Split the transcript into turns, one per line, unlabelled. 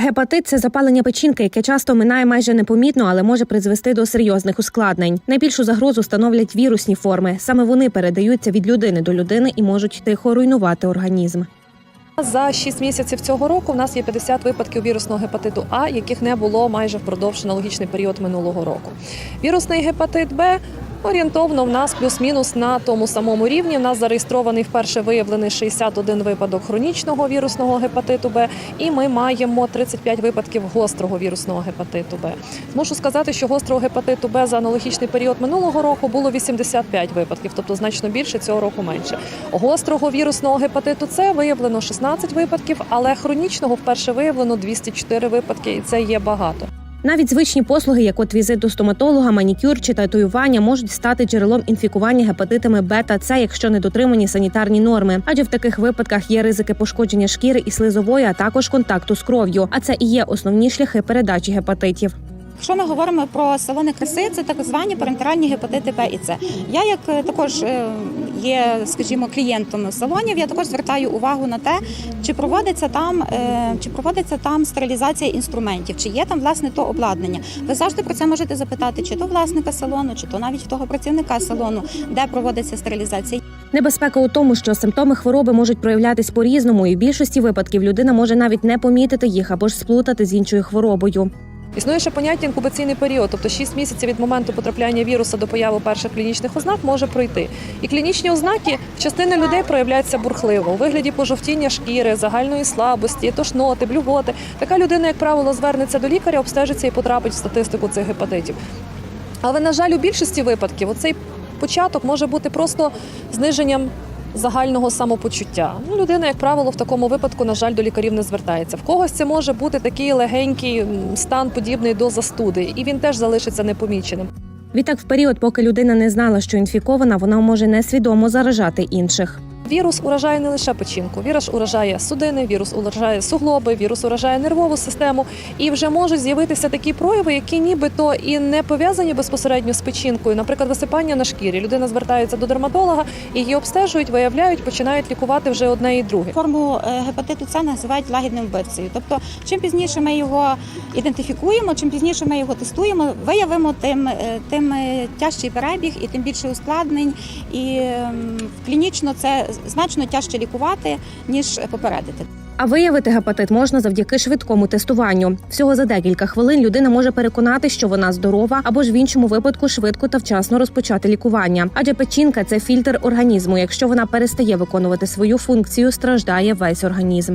Гепатит це запалення печінки, яке часто минає майже непомітно, але може призвести до серйозних ускладнень. Найбільшу загрозу становлять вірусні форми. Саме вони передаються від людини до людини і можуть тихо руйнувати організм.
За 6 місяців цього року в нас є 50 випадків вірусного гепатиту А, яких не було майже впродовж аналогічний період минулого року. Вірусний гепатит Б орієнтовно в нас плюс-мінус на тому самому рівні. В нас зареєстрований вперше виявлений 61 випадок хронічного вірусного гепатиту Б, і ми маємо 35 випадків гострого вірусного гепатиту Б. Можу сказати, що гострого гепатиту Б за аналогічний період минулого року було 85 випадків, тобто значно більше цього року менше. Гострого вірусного гепатиту С виявлено 16 випадків, але хронічного вперше виявлено 204 випадки, і це є багато.
Навіть звичні послуги, як от візит до стоматолога, манікюр чи татуювання, можуть стати джерелом інфікування гепатитами Б С, якщо не дотримані санітарні норми. Адже в таких випадках є ризики пошкодження шкіри і слизової, а також контакту з кров'ю. А це і є основні шляхи передачі гепатитів.
Якщо ми говоримо про салони краси, це так звані парентеральні гепатити Б і С. Я, як е, також е, є, скажімо, клієнтом салонів, я також звертаю увагу на те, чи проводиться там, е, чи проводиться там стерилізація інструментів, чи є там власне то обладнання. Ви завжди про це можете запитати, чи то власника салону, чи то навіть того працівника салону, де проводиться стерилізація.
Небезпека у тому, що симптоми хвороби можуть проявлятись по-різному, і в більшості випадків людина може навіть не помітити їх або ж сплутати з іншою хворобою.
Існує ще поняття інкубаційний період, тобто 6 місяців від моменту потрапляння віруса до появи перших клінічних ознак може пройти. І клінічні ознаки в частини людей проявляються бурхливо у вигляді пожовтіння шкіри, загальної слабості, тошноти, блювоти. Така людина, як правило, звернеться до лікаря, обстежиться і потрапить в статистику цих гепатитів. Але, на жаль, у більшості випадків оцей початок може бути просто зниженням загального самопочуття. Ну, людина, як правило, в такому випадку, на жаль, до лікарів не звертається. В когось це може бути такий легенький стан, подібний до застуди, і він теж залишиться непоміченим.
Відтак, в період, поки людина не знала, що інфікована, вона може несвідомо заражати інших.
Вірус уражає не лише печінку, вірус уражає судини, вірус уражає суглоби, вірус уражає нервову систему. І вже можуть з'явитися такі прояви, які нібито і не пов'язані безпосередньо з печінкою. Наприклад, висипання на шкірі. Людина звертається до дерматолога, її обстежують, виявляють, починають лікувати вже одне і друге.
Форму е, гепатиту С називають лагідним вбивцею. Тобто, чим пізніше ми його ідентифікуємо, чим пізніше ми його тестуємо, виявимо, тим, е, тим е, тяжчий перебіг і тим більше ускладнень. І ем, клінічно це значно тяжче лікувати, ніж попередити.
А виявити гепатит можна завдяки швидкому тестуванню. Всього за декілька хвилин людина може переконати, що вона здорова, або ж в іншому випадку швидко та вчасно розпочати лікування. Адже печінка це фільтр організму. Якщо вона перестає виконувати свою функцію, страждає весь організм.